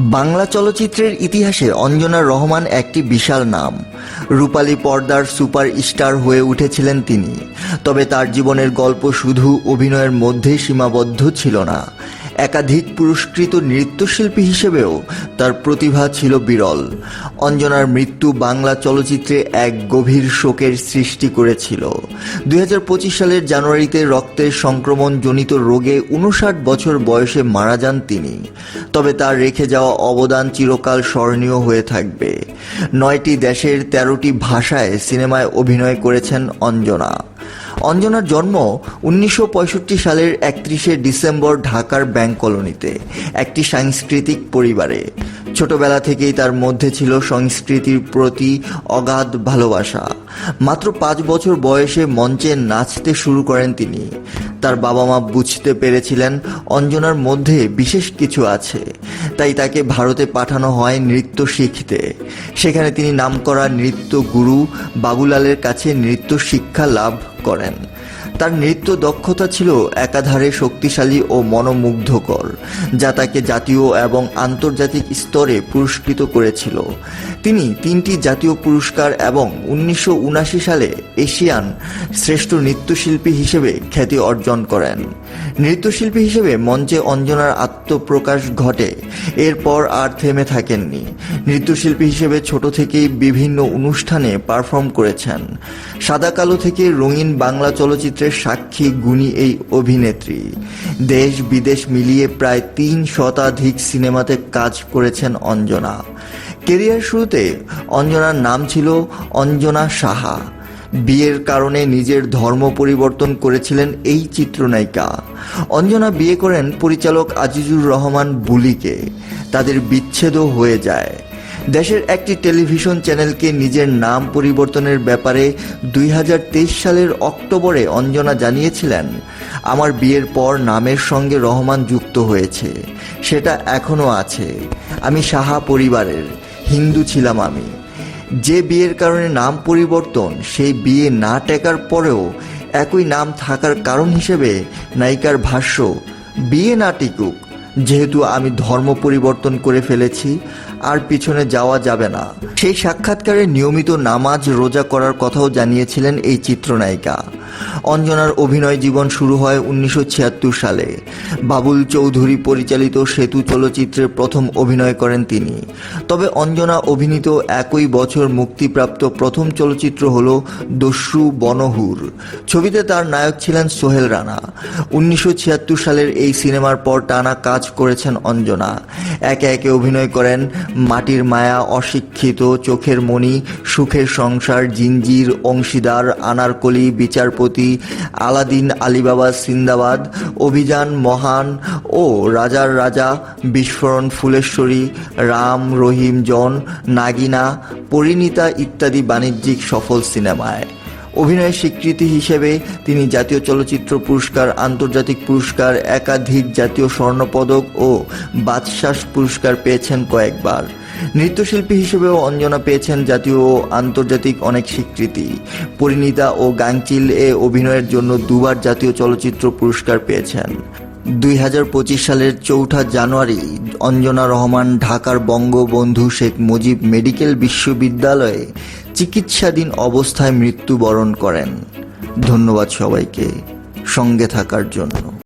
বাংলা চলচ্চিত্রের ইতিহাসে অঞ্জনা রহমান একটি বিশাল নাম। রূপালী পর্দার সুপার স্টার হয়ে উঠেছিলেন তিনি। তবে তার জীবনের গল্প শুধু অভিনয়ের মধ্যে সীমাবদ্ধ ছিল না। একাধিক পুরস্কৃত নৃত্যশিল্পী হিসেবেও তার প্রতিভা ছিল বিরল। অঞ্জনার মৃত্যু বাংলা চলচ্চিত্রে এক গভীর শোকের সৃষ্টি করেছিল। দুই সালের জানুয়ারিতে রক্তের সংক্রমণ জনিত রোগে উনষাট বছর বয়সে মারা যান তিনি। তবে তার রেখে যাওয়া অবদান চিরকাল স্মরণীয় হয়ে থাকবে। নয়টি দেশের তেরোটি ভাষায় সিনেমায় অভিনয় করেছেন অঞ্জনা। অঞ্জনার জন্ম উনিশশো পঁয়ষট্টি সালের একত্রিশে ডিসেম্বর ঢাকার ব্যাংক কলোনিতে, একটি সাংস্কৃতিক পরিবারে। ছোটবেলা থেকেই তার মধ্যে ছিল সংস্কৃতির প্রতি অগাধ ভালোবাসা। মাত্র পাঁচ বছর বয়সে মঞ্চে নাচতে শুরু করেন তিনি। তার বাবা মা বুঝতে পেরেছিলেন অঞ্জনার মধ্যে বিশেষ কিছু আছে, তাই তাকে ভারতে পাঠানো হয় নৃত্য শিখতে। সেখানে তিনি নামকরা নৃত্য গুরু বাবুলালের কাছে নৃত্য শিক্ষা লাভ করেন। তার নৃত্য দক্ষতা ছিল একাধারে শক্তিশালী ও মনোমুগ্ধকর, যা তাকে জাতীয় এবং আন্তর্জাতিক স্তরে পুরস্কৃত করেছিল। তিনি তিনটি জাতীয় পুরস্কার এবং উনিশশো উনআশি সালে এশিয়ান শ্রেষ্ঠ নৃত্যশিল্পী হিসেবে খ্যাতি অর্জন করেন। নৃত্যশিল্পী হিসেবে মঞ্চে অঞ্জনার আত্মপ্রকাশ ঘটে, এরপর আর থেমে থাকেননি। নৃত্যশিল্পী হিসেবে ছোট থেকেই বিভিন্ন অনুষ্ঠানে পারফর্ম করেছেন। সাদা কালো থেকে রঙিন বাংলা চলচ্চিত্রের সাক্ষী গুণী এই অভিনেত্রী। দেশ বিদেশ মিলিয়ে প্রায় তিন শতাধিক সিনেমাতে কাজ করেছেন অঞ্জনা। কেরিয়ার শুরুতে অঞ্জনার নাম ছিল অঞ্জনা সাহা। বিয়ের কারণে নিজের ধর্ম পরিবর্তন করেছিলেন এই চিত্রনায়িকা। অঞ্জনা বিয়ে করেন পরিচালক আজিজুর রহমান বুলিকে। তাদের বিচ্ছেদও হয়ে যায়। দেশের একটি টেলিভিশন চ্যানেলকে নিজের নাম পরিবর্তনের ব্যাপারে দুই হাজার তেইশ সালের অক্টোবরে অঞ্জনা জানিয়েছিলেন, আমার বিয়ের পর নামের সঙ্গে রহমান যুক্ত হয়েছে, সেটা এখনও আছে। আমি সাহা পরিবারের, হিন্দু ছিলাম আমি। যে বিয়ের কারণে নাম পরিবর্তন, সেই বিয়ে না টেকার পরেও একই নাম থাকার কারণ হিসেবে নায়িকার ভাষ্য, বিয়ে না টিকুক যেহেতু আমি ধর্ম পরিবর্তন করে ফেলেছি, আর পিছনে যাওয়া যাবে না। সেই সাক্ষাৎকারে নিয়মিত নামাজ, রোজা করার কথাও জানিয়েছিলেন এই চিত্রনায়িকা। অঞ্জনার অভিনয় জীবন শুরু হয় উনিশশো ছিয়াত্তর সালে। বাবুল চৌধুরী পরিচালিত সেতু চলচ্চিত্রে প্রথম অভিনয় করেন তিনি। তবে অঞ্জনা অভিনীত একই বছর মুক্তিপ্রাপ্ত প্রথম চলচ্চিত্র হল দস্যু বনহুর। ছবিতে তার নায়ক ছিলেন সোহেল রানা। উনিশশো ছিয়াত্তর সালের এই সিনেমার পর টানা কাজ করেছেন অঞ্জনা। একে একে অভিনয় করেন মাটির মায়া, অশিক্ষিত, চোখের মণি, সুখের সংসার, জিঞ্জির, অংশীদার, আনারকলি, বিচারপতি আলাদিন আলিবাবা সিন্দাবাদ, অভিযান মহান ও রাজার রাজা, বিস্ফোরণ ফুলেশ্বরী, রাম, রহিম, জন, নাগিনা, পরিণীতা ইত্যাদি বাণিজ্যিক সফল সিনেমায়। অভিনয়ের স্বীকৃতি হিসেবে তিনি জাতীয় চলচ্চিত্র পুরস্কার, আন্তর্জাতিক পুরস্কার, একাধিক জাতীয় স্বর্ণপদক ও বাদশাস পুরস্কার পেয়েছেন কয়েকবার। নৃত্যশিল্পী হিসেবেও অঞ্জনা পেয়েছেন জাতীয় ও আন্তর্জাতিক অনেক স্বীকৃতি। পরিণীতা ও গাংচিল এ অভিনয়ের জন্য দুবার জাতীয় চলচ্চিত্র পুরস্কার পেয়েছেন। দুই হাজার পঁচিশ সালের চৌঠা জানুয়ারি অঞ্জনা রহমান ঢাকার বঙ্গবন্ধু শেখ মুজিব মেডিকেল বিশ্ববিদ্যালয়ে চিকিৎসাধীন অবস্থায় মৃত্যুবরণ করেন। ধন্যবাদ সবাইকে। সঙ্গে থাকার জন্য।